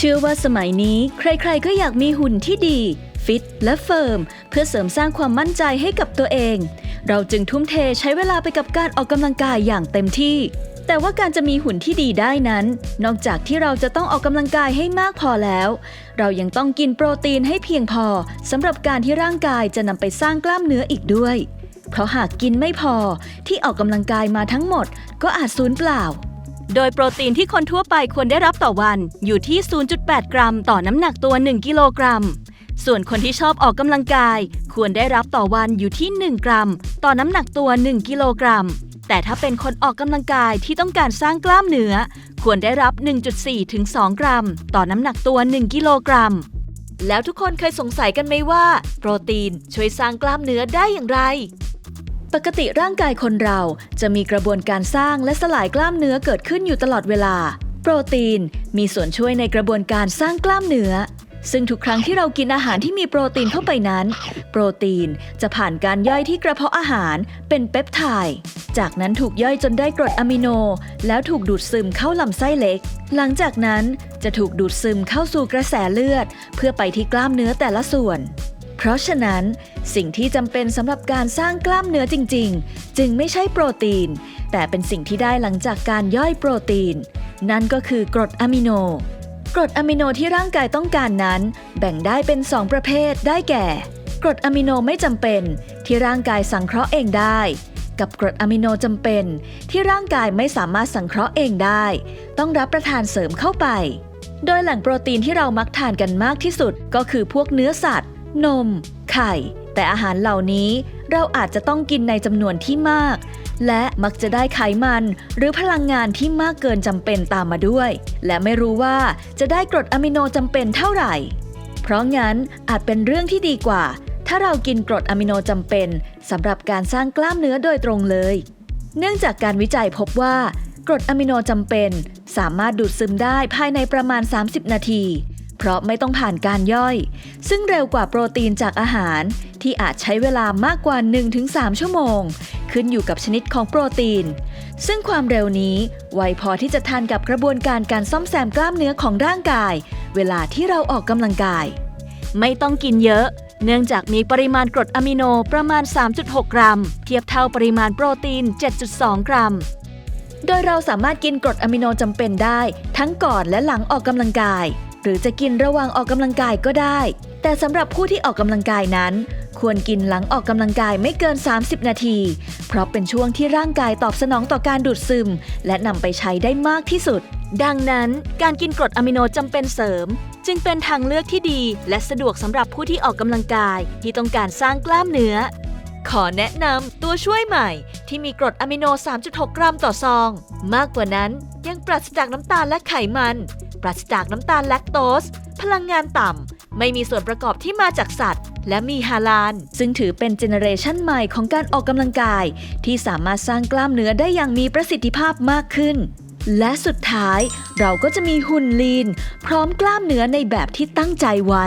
เชื่อว่าสมัยนี้ใครๆก็อยากมีหุ่นที่ดี ฟิตและเฟิร์ม เพื่อเสริมสร้างความมั่นใจให้กับตัวเอง เราจึงทุ่มเทใช้เวลาไปกับการออกกำลังกายอย่างเต็มที่ แต่ว่าการจะมีหุ่นที่ดีได้นั้น นอกจากที่เราจะต้องออกกำลังกายให้มากพอแล้ว เรายังต้องกินโปรตีนให้เพียงพอสำหรับการที่ร่างกายจะนำไปสร้างกล้ามเนื้ออีกด้วย เพราะหากกินไม่พอที่ออกกำลังกายมาทั้งหมด ก็อาจสูญเปล่า โดยโปรตีนที่คนทั่วไปควรได้รับต่อวันอยู่ที่ 0.8 กรัม ต่อน้ำหนักตัว 1 กิโลกรัม ส่วนคนที่ชอบออกกำลังกาย ควรได้รับต่อวันอยู่ที่ 1 กรัม ต่อน้ำหนักตัว 1 กิโลกรัม แต่ถ้าเป็นคนออกกำลังกายที่ต้องการสร้างกล้ามเนื้อ ควรได้รับ 1.4 ถึง 2 กรัม ต่อน้ำหนักตัว 1 กิโลกรัม แล้วทุกคนเคยสงสัยกันไหมว่า โปรตีนช่วยสร้างกล้ามเนื้อได้อย่างไร ปกติร่างกายคนเราจะมีกระบวนการสร้างและสลายกล้ามเนื้อเกิดขึ้นอยู่ตลอดเวลา โปรตีนมีส่วนช่วยในกระบวนการสร้างกล้ามเนื้อ ซึ่งทุกครั้งที่เรากินอาหารที่มีโปรตีนเข้าไปนั้น โปรตีนจะผ่านการย่อยที่กระเพาะอาหารเป็นเปปไทด์จากนั้นถูกย่อยจนได้กรดอะมิโน แล้วถูกดูดซึมเข้าลำไส้เล็ก หลังจากนั้นจะถูกดูดซึมเข้าสู่กระแสเลือด เพื่อไปที่กล้ามเนื้อแต่ละส่วน เพราะฉะนั้นสิ่งที่จำเป็นสำหรับการสร้างกล้ามเนื้อจริง ๆ จึงไม่ใช่โปรตีน แต่เป็นสิ่งที่ได้หลังจากการย่อยโปรตีน นั่นก็คือกรดอะมิโน กรดอะมิโนที่ร่างกายต้องการนั้น แบ่งได้เป็น 2 ประเภทได้แก่ กรดอะมิโนไม่จำเป็น ที่ร่างกายสังเคราะห์เองได้ กับกรดอะมิโนจำเป็น ที่ร่างกายไม่สามารถสังเคราะห์เองได้ ต้องรับประทานเสริมเข้าไป โดยแหล่งโปรตีนที่เรามักทานกันมากที่สุดก็คือพวกเนื้อสัตว์ นม ไข่ แต่อาหารเหล่านี้เราอาจจะต้องกินในจำนวนที่มาก และมักจะได้ไขมัน หรือพลังงานที่มากเกินจำเป็นตามมาด้วย และไม่รู้ว่าจะได้กรดอะมิโนจำเป็นเท่าไหร่ เพราะงั้นอาจเป็นเรื่องที่ดีกว่า ถ้าเรากินกรดอะมิโนจำเป็นสำหรับการสร้างกล้ามเนื้อโดยตรงเลย เนื่องจากการวิจัยพบว่ากรดอะมิโนจำเป็น สามารถดูดซึมได้ภายในประมาณ 30 นาที เพราะไม่ต้องผ่านการย่อย ซึ่งเร็วกว่าโปรตีนจากอาหาร ที่อาจใช้เวลามากกว่า 1-3 ชั่วโมง ขึ้นอยู่กับชนิดของโปรตีน ซึ่งความเร็วนี้ ไวพอที่จะทันกับกระบวนการการซ่อมแซมกล้ามเนื้อของร่างกาย เวลาที่เราออกกำลังกาย ไม่ต้องกินเยอะ เนื่องจากมีปริมาณกรดอะมิโนประมาณ 3.6 กรัม เทียบเท่าปริมาณโปรตีน 7.2 กรัมโดยเราสามารถกินกรดอะมิโนจำเป็นได้ ทั้งก่อนและหลังออกกำลังกาย รือจะกินระหว่างออกกำลังกายก็ได้ แต่สำหรับผู้ที่ออกกำลังกายนั้น ควรกินหลังออกกำลังกายไม่เกิน 30 นาที เพราะเป็นช่วงที่ร่างกายตอบสนองต่อการดูดซึม และนำไปใช้ได้มากที่สุด ดังนั้นการกินกรดอะมิโนจำเป็นเสริม จึงเป็นทางเลือกที่ดีและสะดวกสำหรับผู้ที่ออกกำลังกาย ที่ต้องการสร้างกล้ามเนื้อ ขอแนะนำตัวช่วยใหม่ ที่มีกรดอะมิโน 3.6 กรัมต่อซอง มากกว่านั้นยังปราศจากน้ำตาลและไขมัน ปราศจากน้ำตาลแลคโตส พลังงานต่ำ ไม่มีส่วนประกอบที่มาจากสัตว์ และมีฮาลาน ซึ่งถือเป็นเจเนเรชันใหม่ของการออกกำลังกาย ที่สามารถสร้างกล้ามเนื้อได้อย่างมีประสิทธิภาพมากขึ้น และสุดท้ายเราก็จะมีหุ่นลีน พร้อมกล้ามเนื้อในแบบที่ตั้งใจไว้